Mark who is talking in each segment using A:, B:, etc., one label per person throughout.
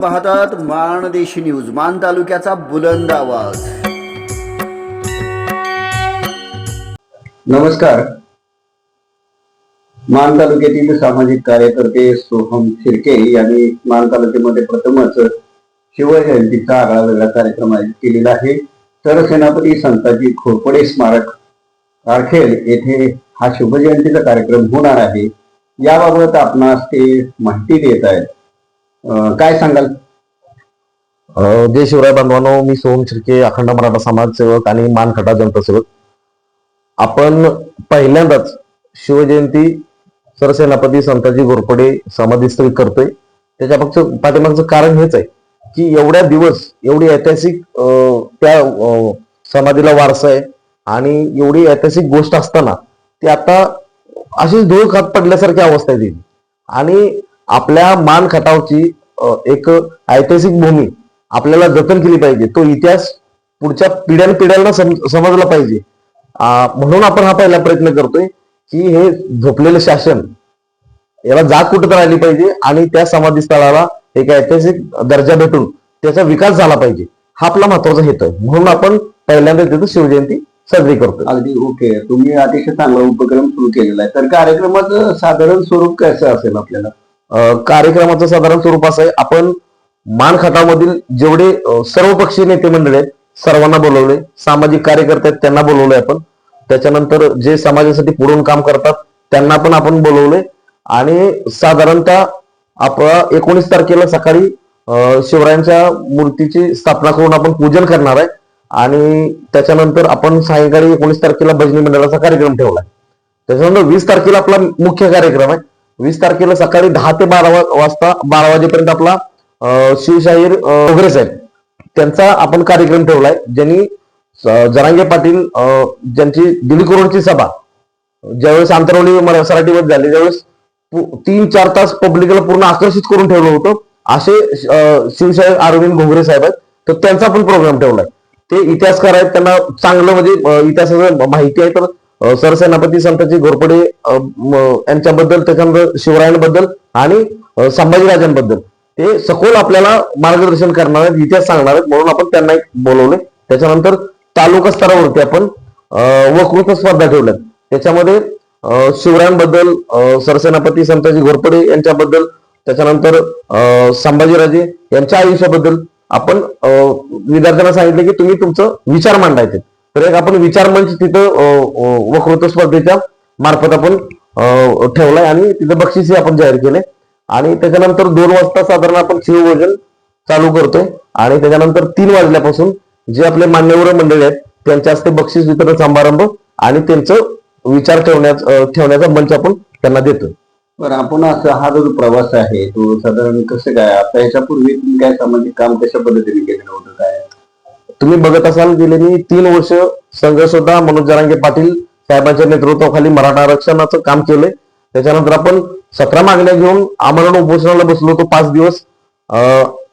A: पाहतात माणदेशी न्यूज मान तालुक्याचा बुलंद आवाज. नमस्कार. मान तालुक्यातील सामाजिक कार्यकर्ते सोहम शिर्के यांनी मान तालुक्यामध्ये प्रथमच शिवजयंतीचा आगळा वेगळा कार्यक्रम आयोजित केलेला आहे. तर सेनापती संताजी खोपडे स्मारक कारखेल येथे हा शिवजयंतीचा कार्यक्रम होणार आहे. याबाबत आपणास ते माहिती देत आहेत. अं, काय सांगाल?
B: अ, जय शिवराय बांधवांनो मी सोहम शिर्के अखंड मराठा समाजसेवक आणि मानखटा जनता सेवक. आपण पहिल्यांदाच शिवजयंती सरसेनापती संताजी घोरपडे समाधीस्थळी करतोय. त्याच्या मागचं पाठीमागचं कारण हेच आहे की एवढ्या दिवस एवढी ऐतिहासिक अ, त्या अ, समाधीला वारसा आहे आणि एवढी ऐतिहासिक गोष्ट असताना ती आता अशीच धूळ खात पडल्यासारखी अवस्था आहे ती. आणि आपल्या मान खटावची एक ऐतिहासिक भूमी आपल्याला जतन केली पाहिजे. तो इतिहास पुढच्या पिढ्यान पिढ्यांना समजला पाहिजे. म्हणून आपण हा पहिला प्रयत्न करतोय की हे झोपलेलं शासन याला जाग कुठं आली पाहिजे आणि त्या समाधी स्थळाला एक ऐतिहासिक दर्जा भेटून त्याचा विकास झाला पाहिजे. हा आपला महत्त्वाचा हेतू आहे. म्हणून आपण पहिल्यांदा तिथं शिवजयंती साजरी करतो
A: अगदी ओके. तुम्ही अतिशय चांगला उपक्रम सुरू केलेला आहे. तर कार्यक्रमाचं साधारण स्वरूप कसं असेल आपल्याला?
B: कार्यक्रमाचं साधारण स्वरूप असं आहे. आपण मानखटामधील जेवढे सर्वपक्षीय नेते मंडळी आहेत सर्वांना बोलवले सामाजिक कार्यकर्ते आहेत त्यांना बोलवले आपण. त्याच्यानंतर जे समाजासाठी पुढून काम करतात त्यांना पण आपण बोलवले आणि साधारणतः आपण एकोणीस तारखेला सकाळी शिवरायांच्या मूर्तीची स्थापना करून आपण पूजन करणार आहे. आणि त्याच्यानंतर आपण सायंकाळी एकोणीस तारखेला भजनी मंडळाचा कार्यक्रम ठेवलाय त्याच्यानंतर वीस तारखेला आपला मुख्य कार्यक्रम आहे. वीस तारखेला सकाळी दहा ते बारा वाजता बारा वाजेपर्यंत आपला शिवशाहीर अं, वगैरे साहेब. त्यांचा आपण कार्यक्रम ठेवलाय ज्यांनी जरांगे पाटील अं, ज्यांची दीड करोडची सभा ज्यावेळेस आंतरवली मरा- झाली त्यावेळेस तीन चार तास पब्लिकला पूर्ण आकर्षित करून ठेवलं होतं असे शिवशाहीर अरविंद घोगरे साहेब आहेत. तर त्यांचा पण प्रोग्राम ठेवलाय. ते इतिहासकार आहेत त्यांना चांगलं म्हणजे इतिहासाचं माहिती आहे तर सरसेनापती संताजी घोरपडे यांच्याबद्दल त्याच्यानंतर शिवरायांबद्दल आणि संभाजीराजांबद्दल. ते सखोल आपल्याला मार्गदर्शन करणार आहेत इतिहास सांगणार आहेत म्हणून आपण त्यांना एक बोलवले. त्याच्यानंतर तालुका स्तरावरती आपण वकृत्व स्पर्धा ठेवल्यात. त्याच्यामध्ये शिवरायांबद्दल सरसेनापती संताजी घोरपडे यांच्याबद्दल त्याच्यानंतर अं, संभाजीराजे यांच्या आयुष्याबद्दल आपण अं, विद्यार्थ्यांना सांगितले की तुम्ही तुमचं विचार मांडायचे. तर एक आपण विचार मंच तिथं वक्तृत्व स्पर्धेच्या मार्फत आपण ठेवलाय आणि तिथं बक्षीसही आपण जाहीर केले आणि त्याच्यानंतर दोन वाजता साधारण आपण शिवभोजन चालू करतोय. आणि त्याच्यानंतर तीन वाजल्यापासून जे आपले मान्यवर मंडळी आहेत त्यांच्या हस्ते बक्षीस वितरण समारंभ आणि त्यांचं विचार ठेवण्याचा ठेवण्याचा मंच आपण त्यांना देतोय.
A: बरं आपण असं हा जो प्रवास आहे तो साधारण कसं काय आता याच्यापूर्वी तुम्ही काय सामाजिक काम कशा पद्धतीने केलेलं होतं काय?
B: तुम्ही बघत असाल गेले मी तीन वर्ष संघर्ष होता मनोज जरांगे पाटील साहेबांच्या नेतृत्वाखाली मराठा आरक्षणाचं काम केलंय. त्याच्यानंतर आपण सतरा मागण्या घेऊन आमरण उपोषणाला बसलो होतो पाच दिवस.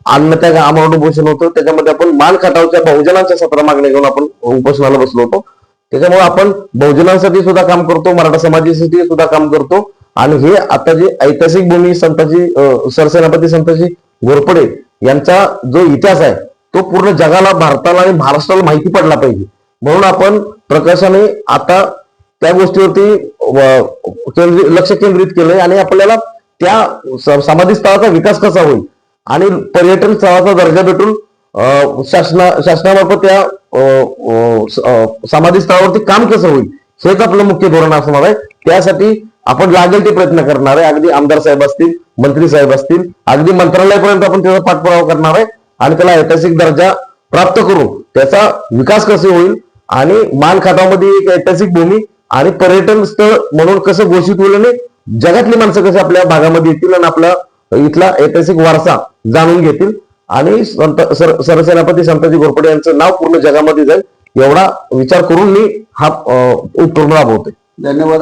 B: अन्न त्या आमरण उपोषण होतं. त्याच्यामध्ये आपण मान खटावच्या बहुजनांच्या सतरा मागण्या घेऊन आपण उपोषणाला बसलो होतो. त्याच्यामुळे आपण बहुजनांसाठी सुद्धा काम करतो मराठा समाजासाठी सुद्धा काम करतो. आणि हे आता जे ऐतिहासिक भूमी संताजी सरसेनापती संताजी घोरपडे यांचा जो इतिहास आहे तो पूर्ण जगाला भारताला आणि महाराष्ट्राला माहिती पडला पाहिजे. म्हणून आपण प्रकाशाने आता त्या गोष्टीवरती लक्ष केंद्रित केलंय आणि आपल्याला त्या समाधी स्थळाचा विकास कसा होईल आणि पर्यटन स्थळाचा दर्जा भेटून अं, शासना शासनामार्फत त्या अं, समाधी स्थळावरती काम कसं होईल हेच आपलं मुख्य धोरण असणार आहे. त्यासाठी आपण लागेल ते प्रयत्न करणार आहे. अगदी आमदार साहेब असतील मंत्री साहेब असतील अगदी मंत्रालयापर्यंत आपण त्याचा पाठपुरावा करणार आहे. आणि त्याला ऐतिहासिक दर्जा प्राप्त करू. त्याचा विकास कसे होईल? आणि मानखातामध्ये एक ऐतिहासिक भूमी आणि पर्यटन स्थळ म्हणून कसं घोषित होईल आणि जगातली माणसं कशी आपल्या भागामध्ये येतील आणि आपला इथला ऐतिहासिक वारसा जाणून घेतील. आणि संत सर- सरसेनापती संताजी घोरपडे यांचं नाव पूर्ण जगामध्ये जाईल एवढा विचार करून मी हा अं, उपक्रम राबवतोय.
A: धन्यवाद.